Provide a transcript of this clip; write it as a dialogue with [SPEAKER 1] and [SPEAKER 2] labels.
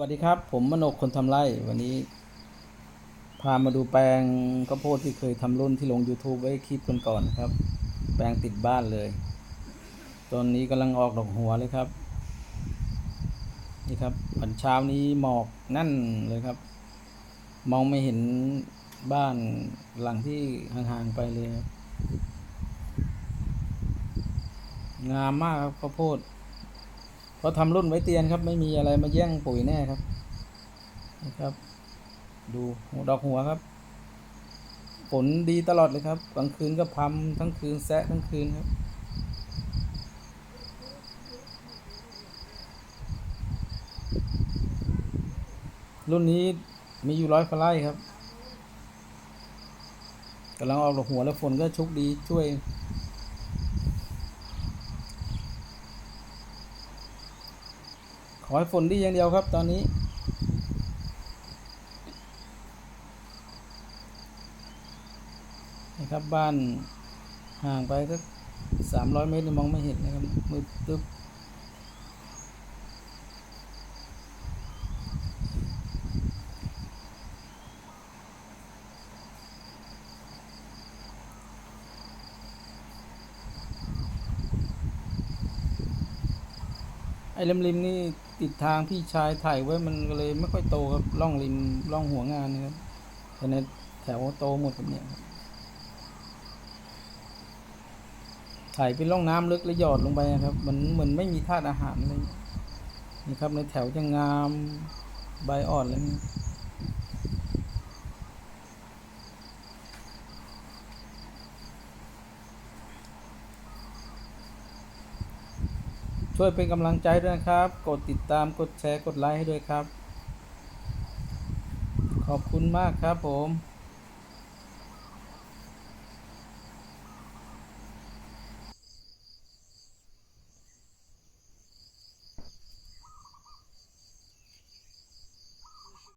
[SPEAKER 1] วัสดีครับ ผมมโนกคนทำไร่วันนี้ พามาดูแปลงข้าวโพดที่เคยทำรุ่นที่ลง YouTube ไว้คลิปก่อนๆครับ แปลงติดบ้านเลย ตอนนี้กำลังออกดอกหัวเลยครับ นี่ครับวันเช้านี้หมอกนั่นเลยครับ มองไม่เห็นบ้านหลังที่ห่างๆไปเลยครับงามมากครับข้าวโพด เราทำรุ่นไว้เตียนครับ ไม่มีอะไรมาแย่งปุ๋ยแน่ครับนะครับ ดูดอกหัวครับ ผลดีตลอดเลยครับกลางคืนก็พํทั้งคืนแซะทั้งคืนครับรุ่นนี้มีอยู่ร้อยฟลายครับกำลังออกดอกหัวแล้วฝนก็ชุกดีช่วย ขอให้ฝนดีอย่างเดียวครับ ตอนนี้ นะครับบ้านห่างไปสักสามร้อยเมตรมองไม่เห็นนะครับมืดตึ๊บไอ้ริมริมๆนี่ ติดทางพี่ชายถ่ายไว้มันก็เลยไม่ค่อยโตครับล่องริมล่องหัวงานนะครับแต่ในแถวโตหมดครับเนี่ยถ่ายเป็นร่องน้ำลึกแล้วหยอดลงไปนะครับเหมือนเหมือนไม่มีธาตุอาหารเลยนี่ครับในแถวจะงามใบอ่อนเลย ช่วยเป็นกำลังใจด้วยนะครับ กดติดตามกดแชร์กดไลค์ให้ด้วยครับ ขอบคุณมากครับผม